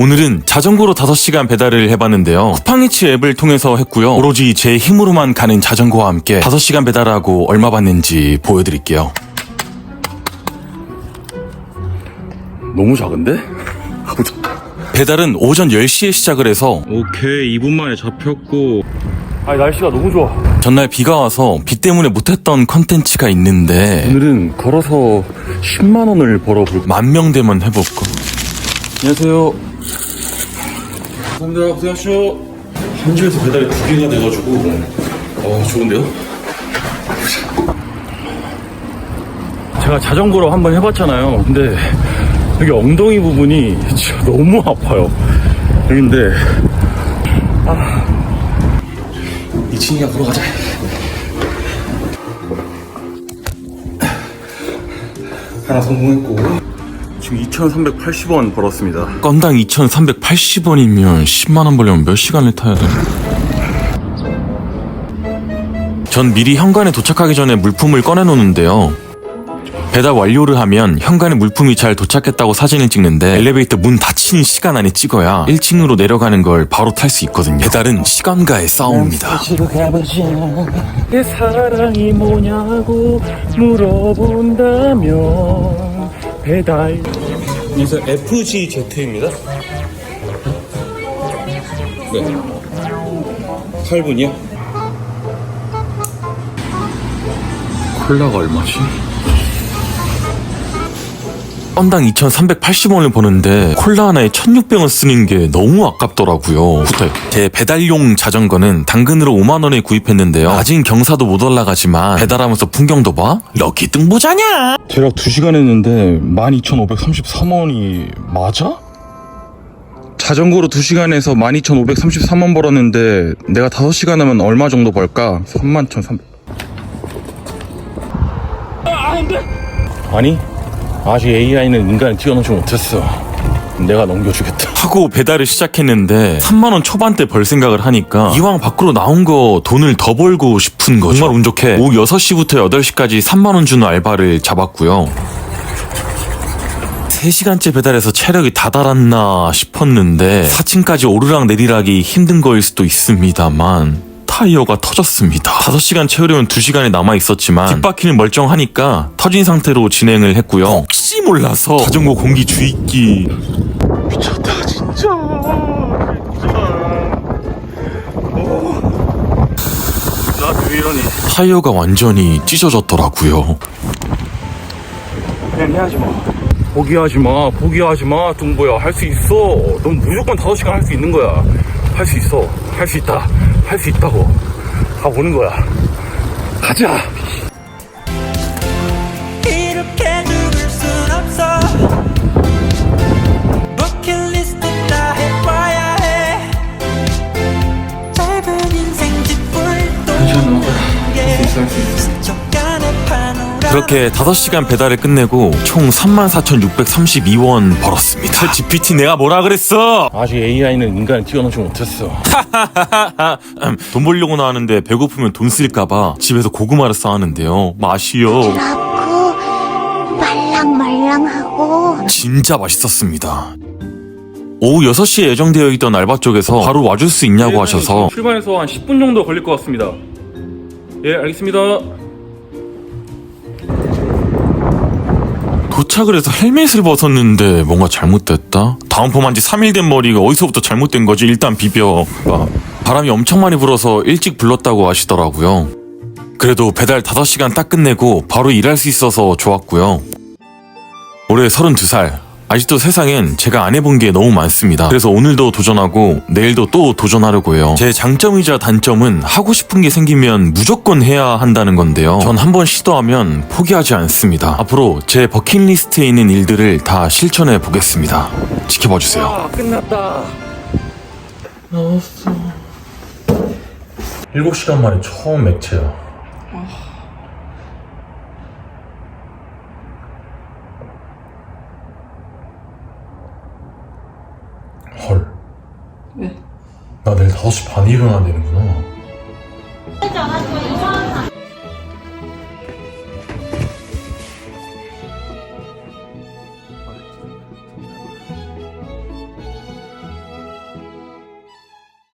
오늘은 자전거로 5시간 배달을 해봤는데요. 쿠팡이츠 앱을 통해서 했고요. 오로지 제 힘으로만 가는 자전거와 함께 5시간 배달하고 얼마 받는지 보여드릴게요. 너무 작은데? 배달은 오전 10시에 시작을 해서 오케이, 2분 만에 잡혔고. 아니, 날씨가 너무 좋아. 전날 비가 와서 비 때문에 못했던 컨텐츠가 있는데 오늘은 걸어서 10만 원을 벌어볼까? 만명 되면 해볼까? 안녕하세요. 감사합니다. 고생하십시오. 현지에서 배달이 두 개가 돼가지고, 어, 좋은데요? 제가 자전거로 한번 해봤잖아요. 근데 여기 엉덩이 부분이 진짜 너무 아파요. 여긴데, 아. 2층이야, 걸어가자. 하나 성공했고, 지금 2,380원 벌었습니다. 건당 2,380원이면 10만 원 벌려면 몇 시간을 타야 돼? 전 미리 현관에 도착하기 전에 물품을 꺼내놓는데요. 배달 완료를 하면 현관에 물품이 잘 도착했다고 사진을 찍는데 엘리베이터 문 닫히는 시간 안에 찍어야 1층으로 내려가는 걸 바로 탈 수 있거든요. 배달은 시간과의 싸움입니다. 내 사랑이 뭐냐고 물어본다면 배달 그래서 FGZ입니다 네 8분이요? 콜라가 얼마지? 건당 2,380원을 버는데 콜라 하나에 1,600원 쓰는 게 너무 아깝더라고요. 후딱 제 배달용 자전거는 당근으로 5만 원에 구입했는데요. 아직 경사도 못 올라가지만 배달하면서 풍경도 봐. 럭키 뜬 보자냐? 대략 2시간 했는데 12,533원이 맞아? 자전거로 2시간에서 12,533원 벌었는데 내가 5시간 하면 얼마 정도 벌까? 31,300 아니 아직 AI는 인간을 뛰어넘지 못했어 내가 넘겨주겠다 하고 배달을 시작했는데 3만 원 초반대 벌 생각을 하니까 이왕 밖으로 나온 거 돈을 더 벌고 싶은 거죠. 정말 운 좋게 오후 6시부터 8시까지 3만 원 주는 알바를 잡았고요. 3시간째 배달해서 체력이 다 달았나 싶었는데 4층까지 오르락 내리락이 힘든 거일 수도 있습니다만 타이어가 터졌습니다. 5시간 채우려면 2시간이 남아 있었지만 뒷바퀴는 멀쩡하니까 터진 상태로 진행을 했고요. 혹시 몰라서 자전거 공기 주입기. 미쳤다 진짜. 나왜 이러니 타이어가 완전히 찢어졌더라고요. 그냥 해야지 마. 포기하지 마 포기하지 마 둥보야. 할 수 있어. 넌 무조건 5시간 할 수 있는 거야. 할 수 있어. 할 수 있다 할 수 있다고 다 오는 거야. 가자! 이렇게 죽을 순 없어. 버킷리스 그렇게 5시간 배달을 끝내고 총 34,632원 벌었습니다. 저 GPT 내가 뭐라 그랬어? 아직 AI는 인간을 뛰어넘지 못했어 음, 돈 벌려고 나왔는데 배고프면 돈 쓸까봐 집에서 고구마를 싸왔는데요. 맛이요. 그렇고 말랑말랑하고 진짜 맛있었습니다. 오후 6시에 예정되어 있던 알바 쪽에서 바로 와줄 수 있냐고 하셔서 출발해서 한 10분 정도 걸릴 것 같습니다 예 알겠습니다 도착을 해서 헬멧을 벗었는데 뭔가 잘못됐다? 다운 펌한 지 3일 된 머리가 어디서부터 잘못된 거지? 일단 비벼. 아, 바람이 엄청 많이 불어서 일찍 불렀다고 하시더라고요. 그래도 배달 5시간 딱 끝내고 바로 일할 수 있어서 좋았고요. 올해 32살. 아직도 세상엔 제가 안 해본 게 너무 많습니다. 그래서 오늘도 도전하고 내일도 또 도전하려고 해요. 제 장점이자 단점은 하고 싶은 게 생기면 무조건 해야 한다는 건데요. 전 한번 시도하면 포기하지 않습니다. 앞으로 제 버킷리스트에 있는 일들을 다 실천해 보겠습니다. 지켜봐 주세요. 아 끝났다 나왔어 7시간 만에 처음 맥체야 헐 나 내일 5시 반에 일어나야 되는구나